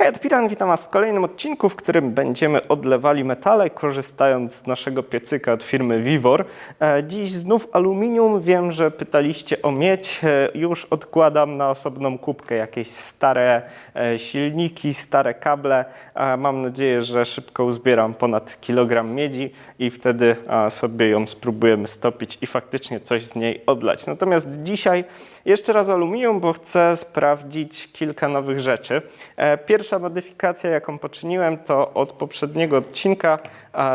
Hej, Adpiran, witam Was w kolejnym odcinku, w którym będziemy odlewali metale, korzystając z naszego piecyka od firmy Vivor. E, Dziś znów aluminium. Wiem, że pytaliście o miedź. E, Już odkładam na osobną kubkę jakieś stare e, silniki, stare kable. Mam nadzieję, że szybko uzbieram ponad kilogram miedzi i wtedy sobie ją spróbujemy stopić i faktycznie coś z niej odlać. Natomiast dzisiaj jeszcze raz aluminium, bo chcę sprawdzić kilka nowych rzeczy. E, Pierwsza modyfikacja, jaką poczyniłem, to od poprzedniego odcinka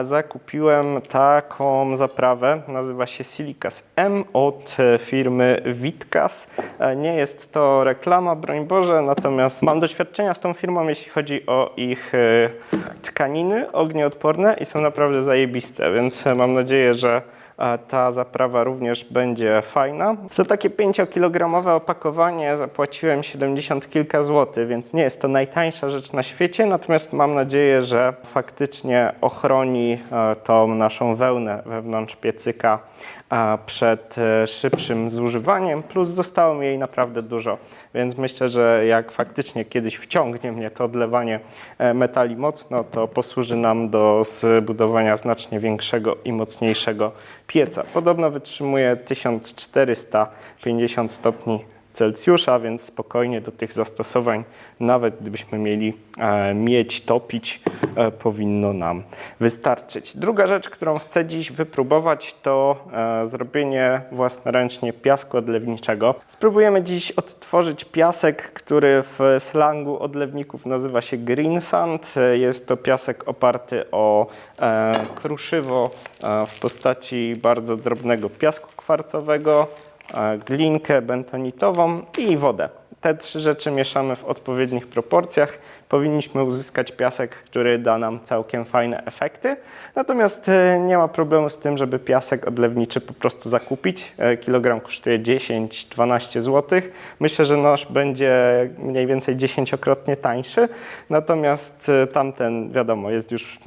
zakupiłem taką zaprawę. Nazywa się Silicas M od e, firmy Witkas. E, Nie jest to reklama, broń Boże, natomiast mam doświadczenia z tą firmą, jeśli chodzi o ich tkaniny ognioodporne i są naprawdę zajebiste, więc mam nadzieję, że ta zaprawa również będzie fajna. Za takie 5-kilogramowe opakowanie zapłaciłem 70 kilka złotych, więc nie jest to najtańsza rzecz na świecie, natomiast mam nadzieję, że faktycznie ochroni e, tą naszą wełnę wewnątrz piecyka przed e, szybszym zużywaniem, plus zostało mi jej naprawdę dużo, więc myślę, że jak faktycznie kiedyś wciągnie mnie to odlewanie e, metali mocno, to posłuży nam do zbudowania znacznie większego i mocniejszego pieca. Podobno wytrzymuje 1450 stopni Celsjusza, więc spokojnie do tych zastosowań, nawet gdybyśmy mieli e, mieć, topić, e, powinno nam wystarczyć. Druga rzecz, którą chcę dziś wypróbować, to e, zrobienie własnoręcznie piasku odlewniczego. Spróbujemy dziś odtworzyć piasek, który w slangu odlewników nazywa się green sand. Jest to piasek oparty o kruszywo w postaci bardzo drobnego piasku kwarcowego, glinkę bentonitową i wodę. Te trzy rzeczy mieszamy w odpowiednich proporcjach. Powinniśmy uzyskać piasek, który da nam całkiem fajne efekty. Natomiast e, nie ma problemu z tym, żeby piasek odlewniczy po prostu zakupić. E, Kilogram kosztuje 10-12 zł. Myślę, że nasz będzie mniej więcej dziesięciokrotnie tańszy. Natomiast e, tamten, wiadomo, jest już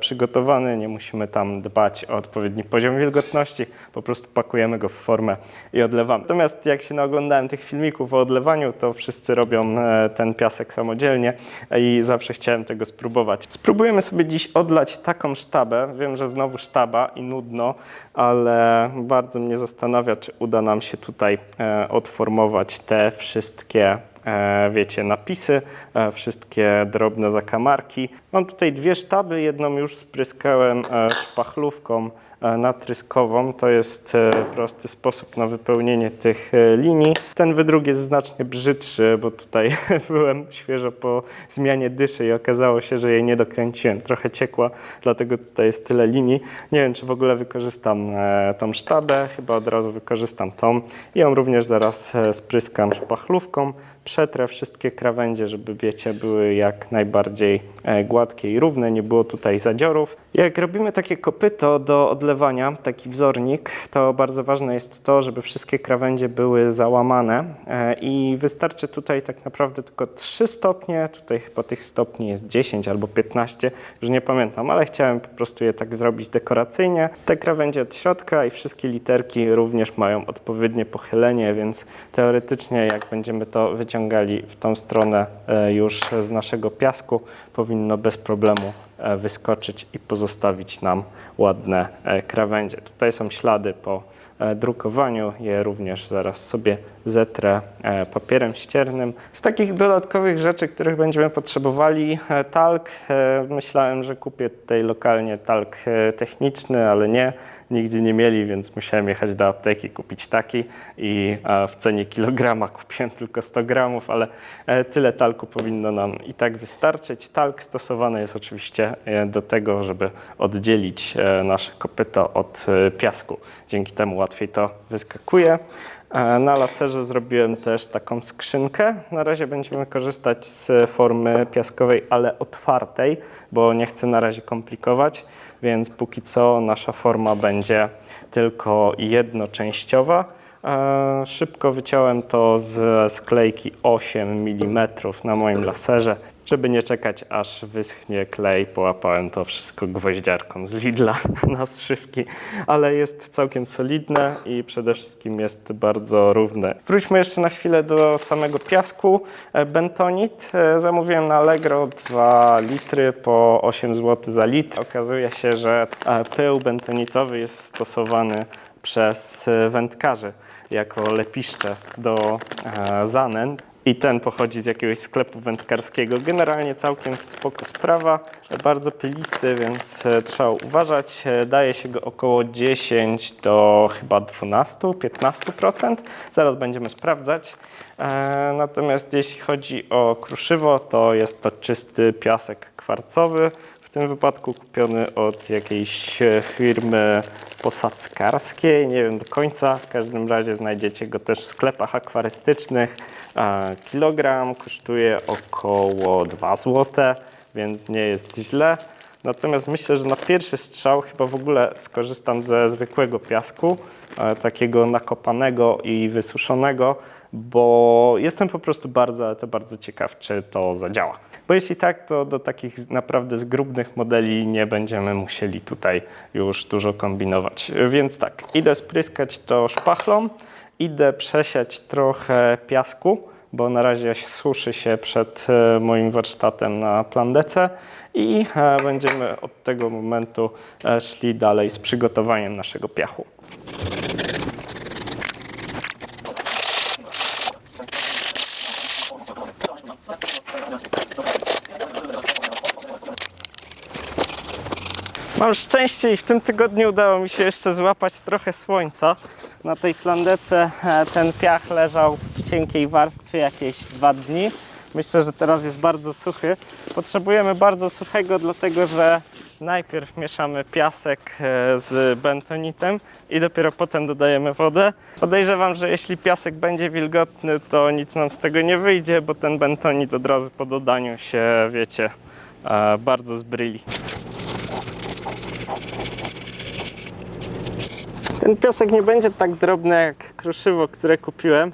przygotowany. Nie musimy tam dbać o odpowiedni poziom wilgotności. Po prostu pakujemy go w formę i odlewamy. Natomiast jak się naoglądałem tych filmików o odlewaniu, to wszyscy robią ten piasek samodzielnie i zawsze chciałem tego spróbować. Spróbujemy sobie dziś odlać taką sztabę. Wiem, że znowu sztaba i nudno, ale bardzo mnie zastanawia, czy uda nam się tutaj e, odformować te wszystkie e, wiecie, napisy, e, wszystkie drobne zakamarki. Mam tutaj dwie sztaby, jedną już spryskałem szpachlówką natryskową. To jest e, prosty sposób na wypełnienie tych e, linii. Ten wydruk jest znacznie brzydszy, bo tutaj byłem świeżo po zmianie dyszy i okazało się, że jej nie dokręciłem. Trochę ciekła, dlatego tutaj jest tyle linii. Nie wiem, czy w ogóle wykorzystam e, tą sztabę, chyba od razu wykorzystam tą i ją również zaraz e, spryskam szpachlówką. Przetrę wszystkie krawędzie, żeby wiecie, były jak najbardziej e, gładkie i równe, nie było tutaj zadziorów. Jak robimy takie kopyto do odlewania, taki wzornik, to bardzo ważne jest to, żeby wszystkie krawędzie były załamane e, i wystarczy tutaj tak naprawdę tylko 3 stopnie, tutaj chyba tych stopni jest 10 albo 15, już nie pamiętam, ale chciałem po prostu je tak zrobić dekoracyjnie. Te krawędzie od środka i wszystkie literki również mają odpowiednie pochylenie, więc teoretycznie jak będziemy to wyciągali w tą stronę e, już z naszego piasku, powinno bez problemu wyskoczyć i pozostawić nam ładne e, krawędzie. Tutaj są ślady po e, drukowaniu, je również zaraz sobie zetrę e, papierem ściernym. Z takich dodatkowych rzeczy, których będziemy potrzebowali, e, talk. E, Myślałem, że kupię tutaj lokalnie talk techniczny, ale nie, nigdzie nie mieli, więc musiałem jechać do apteki, kupić taki i w cenie kilograma kupiłem tylko 100 gramów, ale tyle talku powinno nam i tak wystarczyć. Talk stosowany jest oczywiście do tego, żeby oddzielić nasze kopyto od piasku. Dzięki temu łatwiej to wyskakuje. E, Na laserze zrobiłem też taką skrzynkę. Na razie będziemy korzystać z formy piaskowej, ale otwartej, bo nie chcę na razie komplikować, więc póki co nasza forma będzie tylko jednoczęściowa, Szybko wyciąłem to z sklejki 8 mm na moim laserze. Żeby nie czekać aż wyschnie klej, połapałem to wszystko gwoździarką z Lidla na zszywki, ale jest całkiem solidne i przede wszystkim jest bardzo równe. Wróćmy jeszcze na chwilę do samego piasku. E, Bentonit e, zamówiłem na Allegro 2 litry po 8 zł za litr. Okazuje się, że e, pył bentonitowy jest stosowany przez e, wędkarzy jako lepiszcze do e, zanęt. I ten pochodzi z jakiegoś sklepu wędkarskiego. Generalnie całkiem spoko sprawa, bardzo pylisty, więc e, trzeba uważać. Daje się go około 10 do chyba 12-15%. Zaraz będziemy sprawdzać. Natomiast jeśli chodzi o kruszywo, to jest to czysty piasek kwarcowy. W tym wypadku kupiony od jakiejś e, firmy posadzkarskiej, nie wiem do końca. W każdym razie znajdziecie go też w sklepach akwarystycznych. Kilogram kosztuje około 2 zł, więc nie jest źle. Natomiast myślę, że na pierwszy strzał chyba w ogóle skorzystam ze zwykłego piasku, e, takiego nakopanego i wysuszonego, bo jestem po prostu bardzo, to bardzo ciekaw, czy to zadziała. Bo jeśli tak, to do takich naprawdę zgrubnych modeli nie będziemy musieli tutaj już dużo kombinować. Więc tak, idę spryskać to szpachlą, idę przesiać trochę piasku, bo na razie suszy się przed e, moim warsztatem na plandece i e, będziemy od tego momentu e, szli dalej z przygotowaniem naszego piachu. Mam szczęście i w tym tygodniu udało mi się jeszcze złapać trochę słońca. Na tej plandece e, ten piach leżał w cienkiej warstwie jakieś dwa dni. Myślę, że teraz jest bardzo suchy. Potrzebujemy bardzo suchego, dlatego że najpierw mieszamy piasek e, z bentonitem i dopiero potem dodajemy wodę. Podejrzewam, że jeśli piasek będzie wilgotny, to nic nam z tego nie wyjdzie, bo ten bentonit od razu po dodaniu się, wiecie, e, bardzo zbryli. Ten piasek nie będzie tak drobny jak kruszywo, które kupiłem,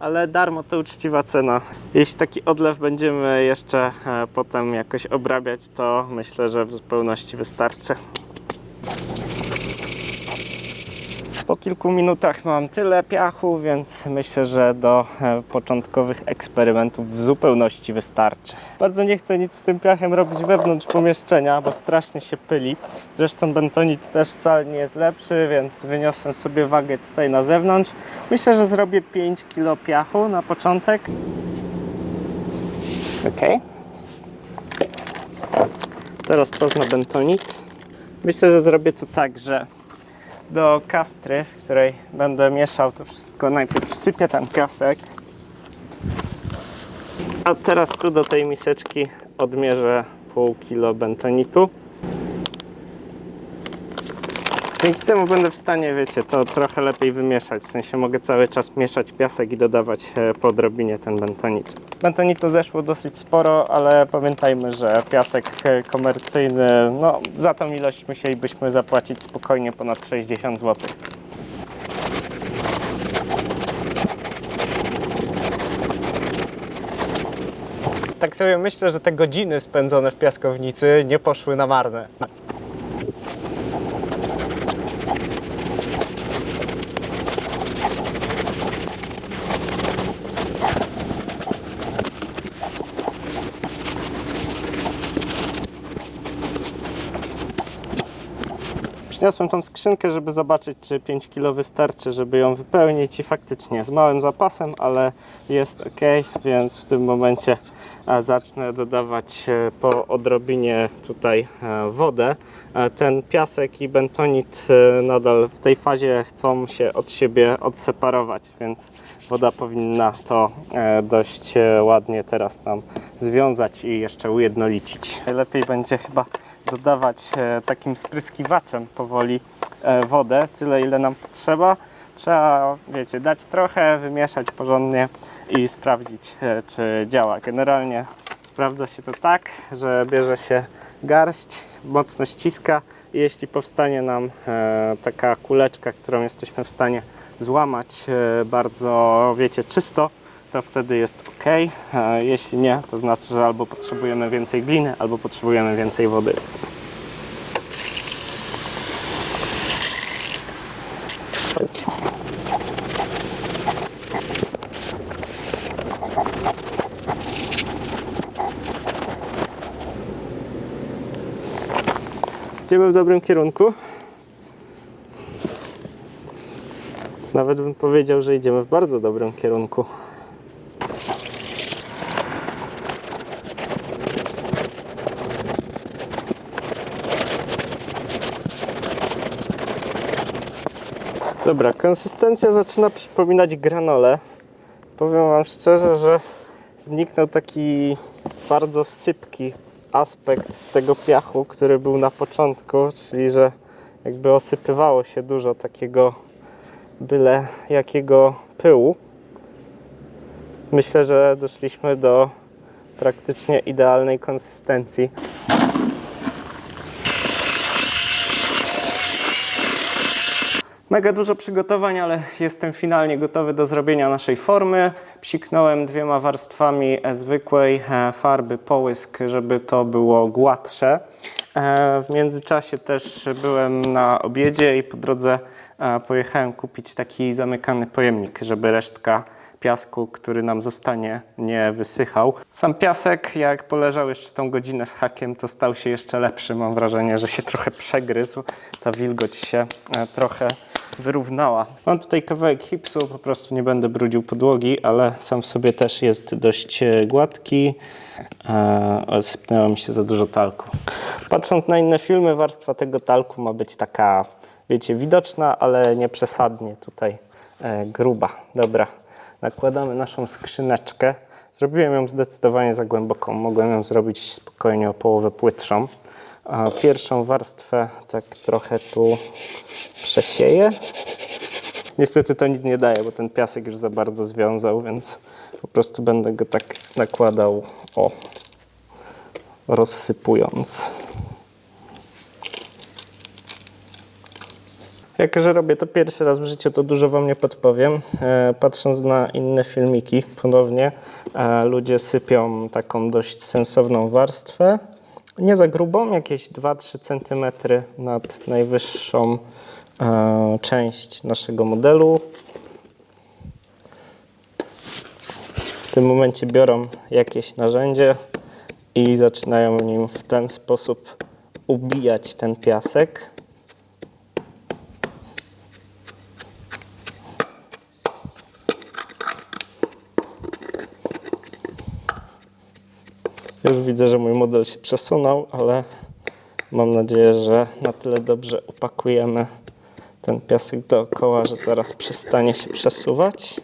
ale darmo to uczciwa cena. Jeśli taki odlew będziemy jeszcze e, potem jakoś obrabiać, to myślę, że w zupełności wystarczy. Po kilku minutach mam tyle piachu, więc myślę, że do e, początkowych eksperymentów w zupełności wystarczy. Bardzo nie chcę nic z tym piachem robić wewnątrz pomieszczenia, bo strasznie się pyli. Zresztą bentonit też wcale nie jest lepszy, więc wyniosłem sobie wagę tutaj na zewnątrz. Myślę, że zrobię 5 kg piachu na początek. Ok. Teraz czas na bentonit. Myślę, że zrobię to tak, że do kastry, w której będę mieszał to wszystko, najpierw wsypię ten piasek. A teraz tu do tej miseczki odmierzę pół kilo bentonitu. Dzięki temu będę w stanie, wiecie, to trochę lepiej wymieszać. W sensie mogę cały czas mieszać piasek i dodawać e, po odrobinie ten bentonit. Bentonitu zeszło dosyć sporo, ale pamiętajmy, że piasek e, komercyjny, no za tą ilość musielibyśmy zapłacić spokojnie ponad 60 zł. Tak sobie myślę, że te godziny spędzone w piaskownicy nie poszły na marne. Przyniosłem tą skrzynkę, żeby zobaczyć, czy 5 kg wystarczy, żeby ją wypełnić i faktycznie z małym zapasem, ale jest ok, więc w tym momencie zacznę dodawać e, po odrobinie tutaj e, wodę. E, Ten piasek i bentonit nadal w tej fazie chcą się od siebie odseparować, więc woda powinna to e, dość e, ładnie teraz nam związać i jeszcze ujednolicić. Lepiej będzie chyba dodawać e, takim spryskiwaczem powoli wodę, tyle ile nam potrzeba. Trzeba, wiecie, dać trochę, wymieszać porządnie i sprawdzić, czy działa. Generalnie sprawdza się to tak, że bierze się garść, mocno ściska i jeśli powstanie nam taka kuleczka, którą jesteśmy w stanie złamać e, bardzo, wiecie, czysto, to wtedy jest ok. E, Jeśli nie, to znaczy, że albo potrzebujemy więcej gliny, albo potrzebujemy więcej wody. Idziemy w dobrym kierunku. Nawet bym powiedział, że idziemy w bardzo dobrym kierunku. Dobra, konsystencja zaczyna przypominać granolę. Powiem Wam szczerze, że zniknął taki bardzo sypki aspekt tego piachu, który był na początku, czyli że jakby osypywało się dużo takiego byle jakiego pyłu. Myślę, że doszliśmy do praktycznie idealnej konsystencji. Mega dużo przygotowań, ale jestem finalnie gotowy do zrobienia naszej formy. Psiknąłem dwiema warstwami e, zwykłej e, farby połysk, żeby to było gładsze. E, W międzyczasie też byłem na obiedzie i po drodze pojechałem kupić taki zamykany pojemnik, żeby resztka piasku, który nam zostanie, nie wysychał. Sam piasek, jak poleżał jeszcze tą godzinę z hakiem, to stał się jeszcze lepszy. Mam wrażenie, że się trochę przegryzł. Ta wilgoć się e, trochę wyrównała. Mam tutaj kawałek hipsu, po prostu nie będę brudził podłogi, ale sam w sobie też jest dość e, gładki. E, ale sypnęło mi się za dużo talku. Patrząc na inne filmy, warstwa tego talku ma być taka, wiecie, widoczna, ale nie przesadnie tutaj e, gruba. Dobra, nakładamy naszą skrzyneczkę. Zrobiłem ją zdecydowanie za głęboką. Mogłem ją zrobić spokojnie o połowę płytszą. A pierwszą warstwę tak trochę tu przesieję. Niestety to nic nie daje, bo ten piasek już za bardzo związał, więc po prostu będę go tak nakładał, o, rozsypując. Jako, że robię to pierwszy raz w życiu, to dużo Wam nie podpowiem. E, patrząc na inne filmiki, ponownie e, ludzie sypią taką dość sensowną warstwę. Nie za grubą, jakieś 2-3 cm nad najwyższą e, część naszego modelu. W tym momencie biorą jakieś narzędzie i zaczynają nim w ten sposób ubijać ten piasek. Już widzę, że mój model się przesunął, ale mam nadzieję, że na tyle dobrze upakujemy ten piasek dookoła, że zaraz przestanie się przesuwać.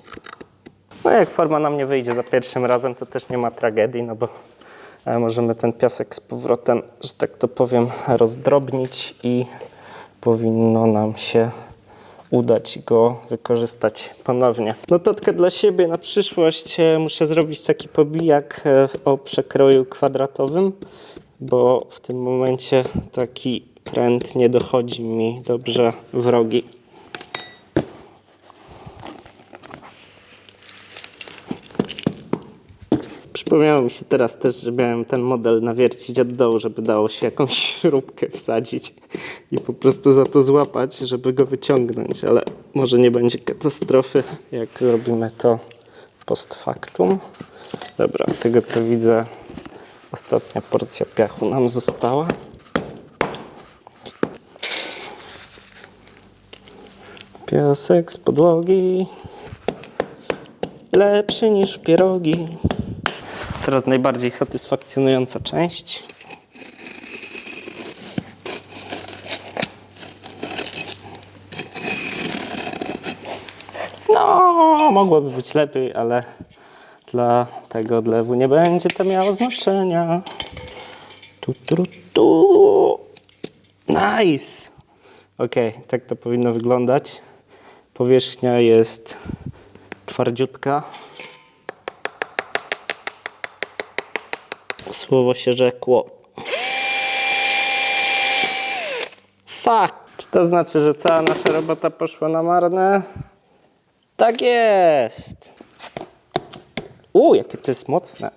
No jak forma nam nie wyjdzie za pierwszym razem, to też nie ma tragedii, no bo e, możemy ten piasek z powrotem, że tak to powiem, rozdrobnić i powinno nam się udać go wykorzystać ponownie. Notatka dla siebie na przyszłość. e, Muszę zrobić taki pobijak e, o przekroju kwadratowym, bo w tym momencie taki pręt nie dochodzi mi dobrze w rogi. Przypomniało mi się teraz też, że miałem ten model nawiercić od dołu, żeby dało się jakąś śrubkę wsadzić i po prostu za to złapać, żeby go wyciągnąć, ale może nie będzie katastrofy, jak zrobimy to post factum. Dobra, z tego co widzę, ostatnia porcja piachu nam została. Piasek z podłogi lepszy niż pierogi. Teraz najbardziej satysfakcjonująca część. No, mogłoby być lepiej, ale dla tego odlewu nie będzie to miało znaczenia. Tu, tu, tu. Nice! Ok, tak to powinno wyglądać. Powierzchnia jest twardziutka. Słowo się rzekło. Fuck! Czy to znaczy, że cała nasza robota poszła na marne? Tak jest! U, jakie to jest mocne.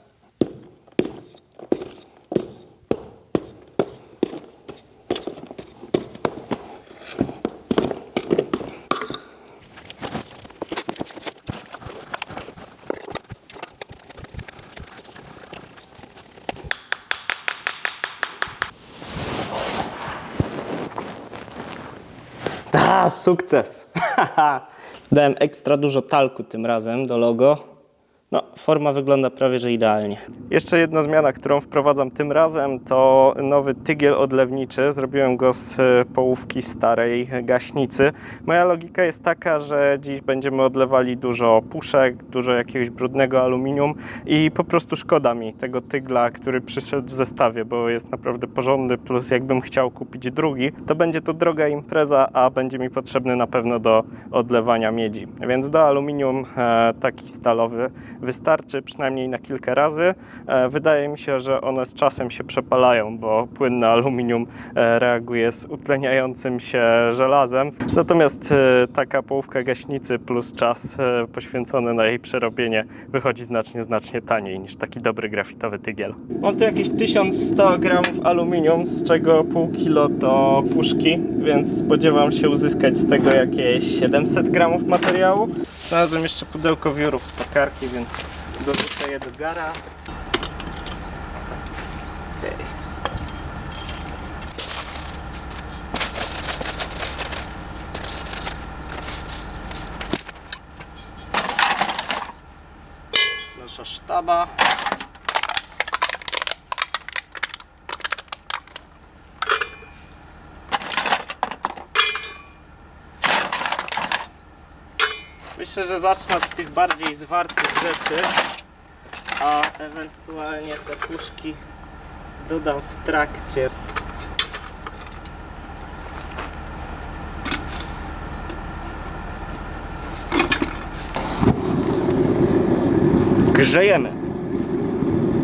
A, sukces! Dałem ekstra dużo talku tym razem do logo. No, forma wygląda prawie że idealnie. Jeszcze jedna zmiana, którą wprowadzam tym razem, to nowy tygiel odlewniczy. Zrobiłem go z e, połówki starej gaśnicy. Moja logika jest taka, że dziś będziemy odlewali dużo puszek, dużo jakiegoś brudnego aluminium i po prostu szkoda mi tego tygla, który przyszedł w zestawie, bo jest naprawdę porządny, plus jakbym chciał kupić drugi, to będzie to droga impreza, a będzie mi potrzebny na pewno do odlewania miedzi. Więc do aluminium e, taki stalowy wystarczy przynajmniej na kilka razy. E, wydaje mi się, że one z czasem się przepalają, bo płynne aluminium e, reaguje z utleniającym się żelazem. Natomiast e, taka połówka gaśnicy plus czas poświęcony na jej przerobienie wychodzi znacznie, znacznie taniej niż taki dobry grafitowy tygiel. Mam tu jakieś 1100 gramów aluminium, z czego pół kilo to puszki, więc spodziewam się uzyskać z tego jakieś 700 gramów materiału. Znalazłem jeszcze pudełko wiórów z tokarki, więc dorzucę je do gara. Okej. Nasza sztaba. Myślę, że zacznę od tych bardziej zwartych rzeczy, a ewentualnie te puszki dodam w trakcie. Grzejemy.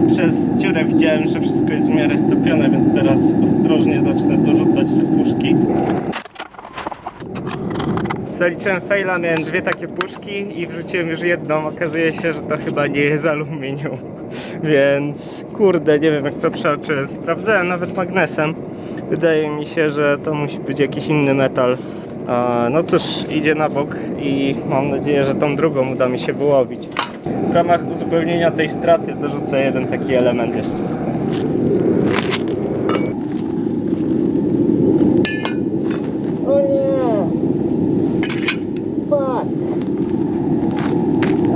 Przez dziurę widziałem, że wszystko jest w miarę stopione, więc teraz ostrożnie zacznę dorzucać te puszki. Zaliczyłem faila, miałem dwie takie puszki i wrzuciłem już jedną. Okazuje się, że to chyba nie jest aluminium. Więc kurde, nie wiem jak to przeoczyłem. Sprawdzałem nawet magnesem. Wydaje mi się, że to musi być jakiś inny metal. No cóż, idzie na bok i mam nadzieję, że tą drugą uda mi się wyłowić. W ramach uzupełnienia tej straty dorzucę jeden taki element jeszcze. O nie! Fuck!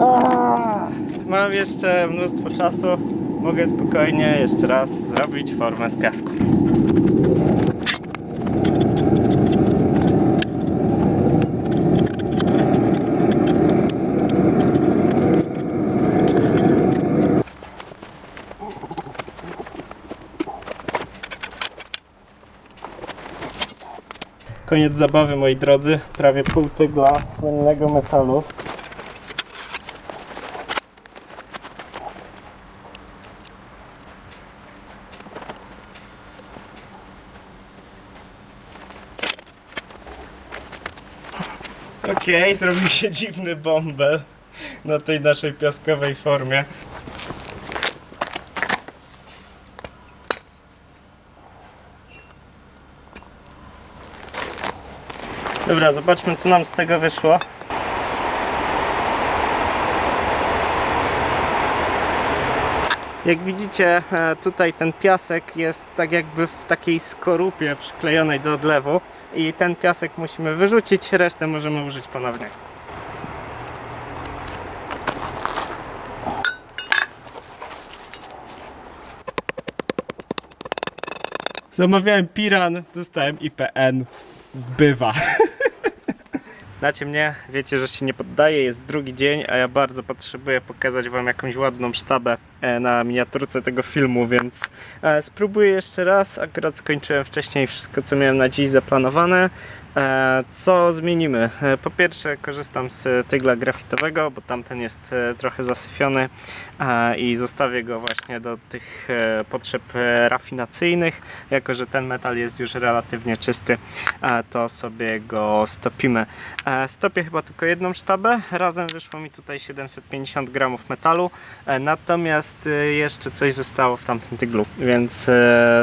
Ah! Mam jeszcze mnóstwo czasu. Mogę spokojnie jeszcze raz zrobić formę z piasku. Koniec zabawy, moi drodzy. Prawie pół tygla płynnego metalu. Okej, zrobił się dziwny bąbel na tej naszej piaskowej formie. Dobra, zobaczmy co nam z tego wyszło. Jak widzicie, e, tutaj ten piasek jest tak jakby w takiej skorupie przyklejonej do odlewu i ten piasek musimy wyrzucić, resztę możemy użyć ponownie. Zamawiałem Piran, dostałem IPN. Bywa. Znacie mnie, wiecie, że się nie poddaję, jest drugi dzień, a ja bardzo potrzebuję pokazać Wam jakąś ładną sztabę na miniaturce tego filmu, więc e, spróbuję jeszcze raz. Akurat skończyłem wcześniej wszystko, co miałem na dziś zaplanowane. E, Co zmienimy? E, Po pierwsze, korzystam z tygla grafitowego, bo tamten jest e, trochę zasyfiony e, i zostawię go właśnie do tych e, potrzeb e, rafinacyjnych. Jako, że ten metal jest już relatywnie czysty, e, to sobie go stopimy. E, Stopię chyba tylko jedną sztabę. Razem wyszło mi tutaj 750 gramów metalu. E, Natomiast e, jeszcze coś zostało w tamtym tyglu, więc e,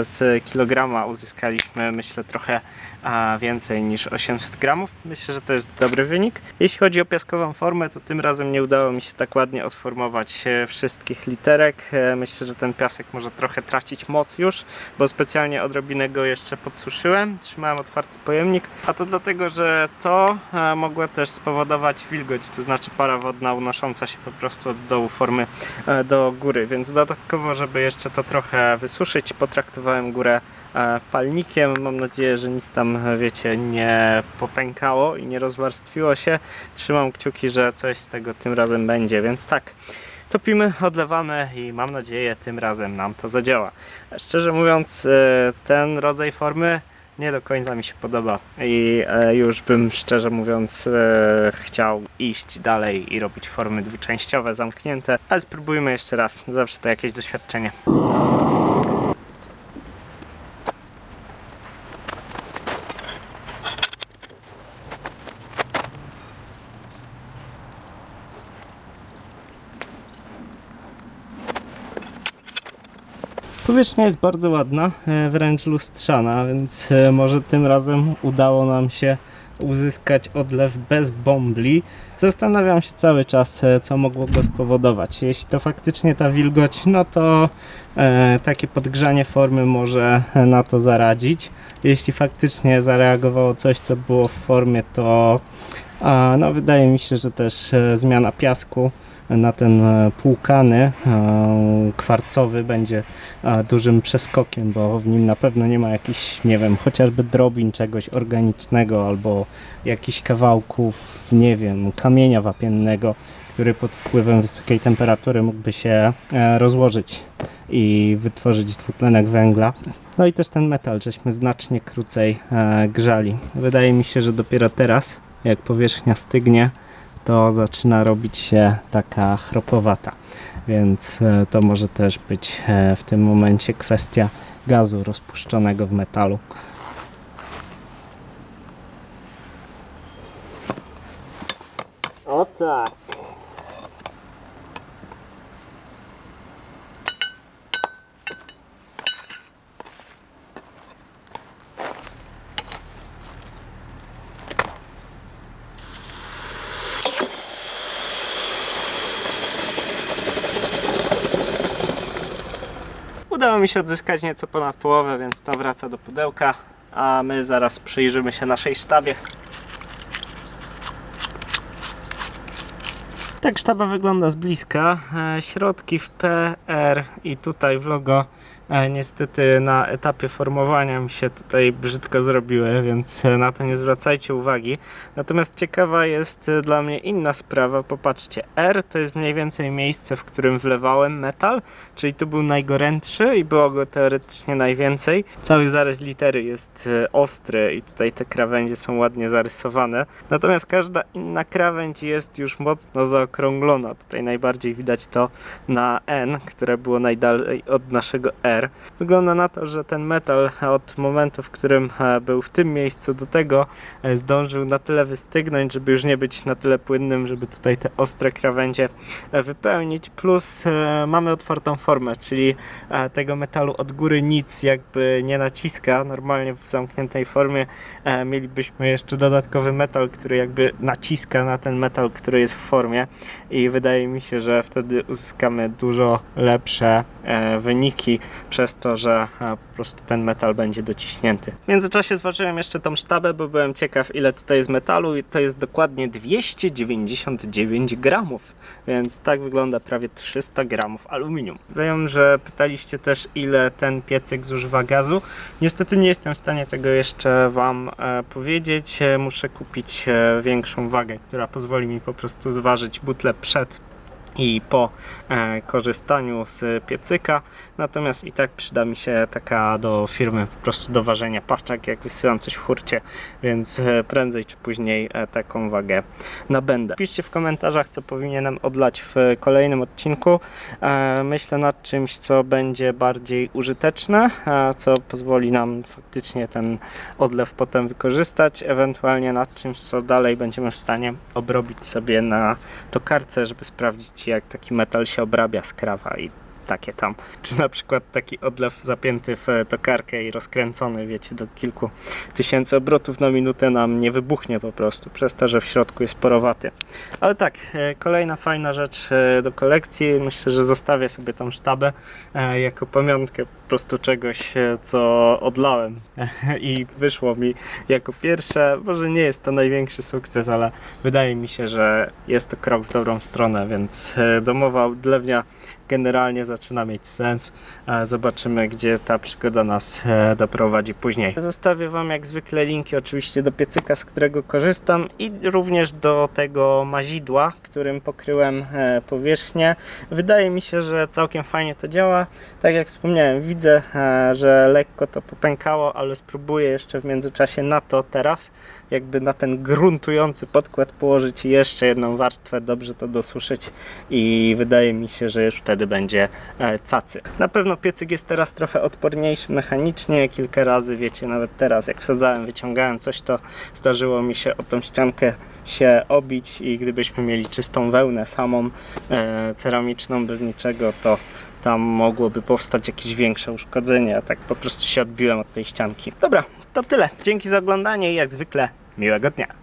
z kilograma uzyskaliśmy myślę trochę a więcej niż 800 gramów. Myślę, że to jest dobry wynik. Jeśli chodzi o piaskową formę, to tym razem nie udało mi się tak ładnie odformować e, wszystkich literek. E, Myślę, że ten piasek może trochę tracić moc już, bo specjalnie odrobinę go jeszcze podsuszyłem. Trzymałem otwarty pojemnik, a to dlatego, że to e, mogło też spowodować wilgoć, to znaczy para wodna unosząca się po prostu od dołu formy do góry, więc dodatkowo, żeby jeszcze to trochę wysuszyć, potraktowałem górę palnikiem. Mam nadzieję, że nic tam, wiecie, nie popękało i nie rozwarstwiło się. Trzymam kciuki, że coś z tego tym razem będzie, więc tak. Topimy, odlewamy i mam nadzieję tym razem nam to zadziała. Szczerze mówiąc, e, ten rodzaj formy nie do końca mi się podoba i e, już bym szczerze mówiąc e, chciał iść dalej i robić formy dwuczęściowe, zamknięte, ale spróbujmy jeszcze raz, zawsze to jakieś doświadczenie. Powierzchnia jest bardzo ładna, e, wręcz lustrzana, więc e, może tym razem udało nam się uzyskać odlew bez bombli. Zastanawiam się cały czas, e, co mogło go spowodować. Jeśli to faktycznie ta wilgoć, no to e, takie podgrzanie formy może na to zaradzić. Jeśli faktycznie zareagowało coś, co było w formie, to no, wydaje mi się, że też e, zmiana piasku na ten e, płukany, e, kwarcowy będzie e, dużym przeskokiem, bo w nim na pewno nie ma jakichś, nie wiem, chociażby drobin czegoś organicznego albo jakichś kawałków, nie wiem, kamienia wapiennego, który pod wpływem wysokiej temperatury mógłby się rozłożyć i wytworzyć dwutlenek węgla. No i też ten metal, żeśmy znacznie krócej grzali. Wydaje mi się, że dopiero teraz, jak powierzchnia stygnie, to zaczyna robić się taka chropowata. Więc e, to może też być e, w tym momencie kwestia gazu rozpuszczonego w metalu. O tak. Mi się odzyskać nieco ponad połowę, więc to wraca do pudełka, a my zaraz przyjrzymy się naszej sztabie. Tak sztaba wygląda z bliska. E, Środki w P, R i tutaj w logo niestety na etapie formowania mi się tutaj brzydko zrobiły, więc e, na to nie zwracajcie uwagi. Natomiast ciekawa jest e, dla mnie inna sprawa. Popatrzcie, R to jest mniej więcej miejsce, w którym wlewałem metal, czyli tu był najgorętszy i było go teoretycznie najwięcej. Cały zarys litery jest e, ostry i tutaj te krawędzie są ładnie zarysowane. Natomiast każda inna krawędź jest już mocno zaokrąglona. Tutaj najbardziej widać to na N, które było najdalej od naszego R. Wygląda na to, że ten metal od momentu, w którym e, był w tym miejscu do tego e, zdążył na tyle wystygnąć, żeby już nie być na tyle płynnym, żeby tutaj te ostre krawędzie e, wypełnić. Plus mamy otwartą formę, czyli tego metalu od góry nic jakby nie naciska. Normalnie w zamkniętej formie mielibyśmy jeszcze dodatkowy metal, który jakby naciska na ten metal, który jest w formie i wydaje mi się, że wtedy uzyskamy dużo lepsze wyniki przez to, że e, po prostu ten metal będzie dociśnięty. W międzyczasie zważyłem jeszcze tą sztabę, bo byłem ciekaw ile tutaj jest metalu i to jest dokładnie 299 gramów, więc tak wygląda prawie 300 gramów aluminium. Wiem, że pytaliście też ile ten piecyk zużywa gazu. Niestety nie jestem w stanie tego jeszcze Wam e, powiedzieć. E, Muszę kupić e, większą wagę, która pozwoli mi po prostu zważyć butlę przed i po e, korzystaniu z piecyka. Natomiast i tak przyda mi się taka do firmy po prostu do ważenia paczek, jak wysyłam coś w hurcie, więc e, prędzej czy później e, taką wagę nabędę. Piszcie w komentarzach, co powinienem odlać w kolejnym odcinku. Myślę nad czymś, co będzie bardziej użyteczne, co pozwoli nam faktycznie ten odlew potem wykorzystać, ewentualnie nad czymś, co dalej będziemy w stanie obrobić sobie na tokarce, żeby sprawdzić, jak taki metal się obrabia z krawa i takie tam. Czy na przykład taki odlew zapięty w e, tokarkę i rozkręcony, wiecie, do kilku tysięcy obrotów na minutę nam nie wybuchnie po prostu, przez to, że w środku jest porowaty. Ale tak, e, kolejna fajna rzecz e, do kolekcji. Myślę, że zostawię sobie tą sztabę jako pamiątkę po prostu czegoś, co odlałem i wyszło mi jako pierwsze. Może nie jest to największy sukces, ale wydaje mi się, że jest to krok w dobrą stronę, więc domowa odlewnia generalnie zaczyna mieć sens. E, Zobaczymy, gdzie ta przygoda nas e, doprowadzi później. Zostawię Wam jak zwykle linki oczywiście do piecyka, z którego korzystam i również do tego mazidła, którym pokryłem e, powierzchnię. Wydaje mi się, że całkiem fajnie to działa. Tak jak wspomniałem, widzę, że lekko to popękało, ale spróbuję jeszcze w międzyczasie na to teraz, jakby na ten gruntujący podkład położyć jeszcze jedną warstwę, dobrze to dosuszyć i wydaje mi się, że już wtedy będzie e, cacy. Na pewno piecyk jest teraz trochę odporniejszy mechanicznie. Kilka razy, wiecie, nawet teraz jak wsadzałem, wyciągałem coś, to zdarzyło mi się o tą ściankę się obić i gdybyśmy mieli czystą wełnę samą, e, ceramiczną, bez niczego, to tam mogłoby powstać jakieś większe uszkodzenie, a tak po prostu się odbiłem od tej ścianki. Dobra, to tyle. Dzięki za oglądanie i jak zwykle miłego dnia.